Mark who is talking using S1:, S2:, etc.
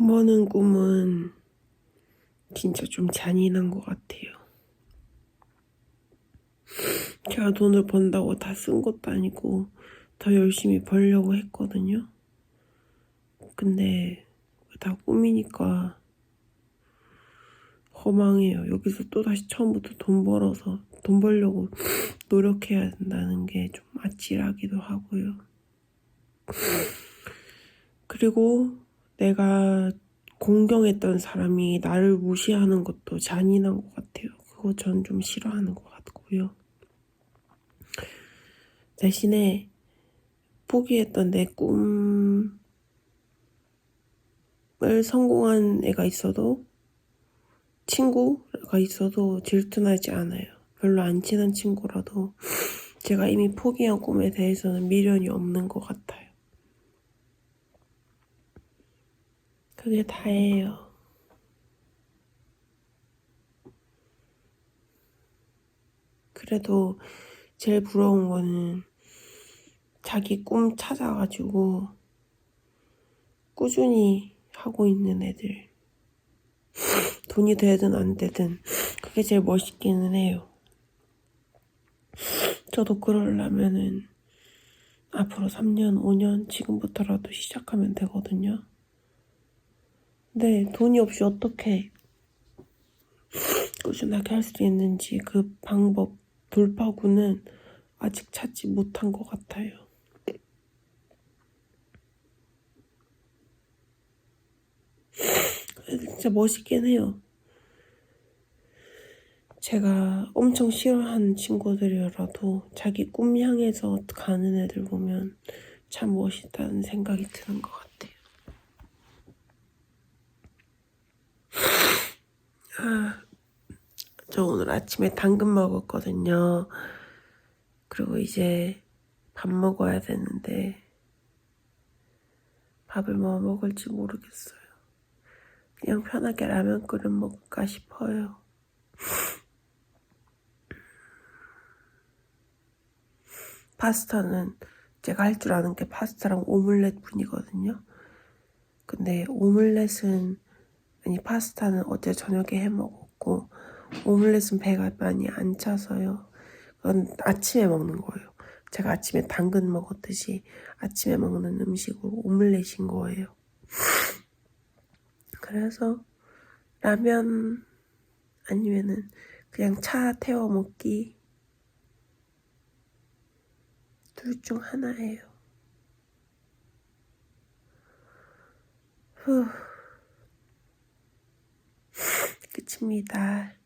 S1: 돈 버는 꿈은 진짜 좀 잔인한 것 같아요. 제가 돈을 번다고 다 쓴 것도 아니고 더 열심히 벌려고 했거든요. 근데 다 꿈이니까 허망해요. 여기서 또 다시 처음부터 돈 벌어서 돈 벌려고 노력해야 된다는 게 좀 아찔하기도 하고요. 그리고 내가 공경했던 사람이 나를 무시하는 것도 잔인한 것 같아요. 그거 전 좀 싫어하는 것 같고요. 대신에 포기했던 내 꿈을 성공한 애가 있어도 친구가 있어도 질투나지 않아요. 별로 안 친한 친구라도 제가 이미 포기한 꿈에 대해서는 미련이 없는 것 같아요. 그게 다예요. 그래도 제일 부러운 거는 자기 꿈 찾아가지고 꾸준히 하고 있는 애들. 돈이 되든 안 되든 그게 제일 멋있기는 해요. 저도 그러려면은 앞으로 3년, 5년 지금부터라도 시작하면 되거든요. 근데 돈이 없이 어떻게 꾸준하게 할 수 있는지 그 방법, 돌파구는 아직 찾지 못한 것 같아요. 진짜 멋있긴 해요. 제가 엄청 싫어하는 친구들이라도 자기 꿈 향해서 가는 애들 보면 참 멋있다는 생각이 드는 것 같아요. 저 오늘 아침에 당근 먹었거든요. 그리고 이제 밥 먹어야 되는데 밥을 뭐 먹을지 모르겠어요. 그냥 편하게 라면 끓여 먹을까 싶어요. 파스타는 제가 할 줄 아는 게 파스타랑 오믈렛 뿐이거든요. 근데 오믈렛은 아니 파스타는 어제 저녁에 해 먹었고 오믈렛은 배가 많이 안 차서요. 그건 아침에 먹는 거예요. 제가 아침에 당근 먹었듯이 아침에 먹는 음식으로 오믈렛인 거예요. 그래서 라면 아니면은 그냥 차 태워 먹기 둘 중 하나예요. 후. 끝입니다.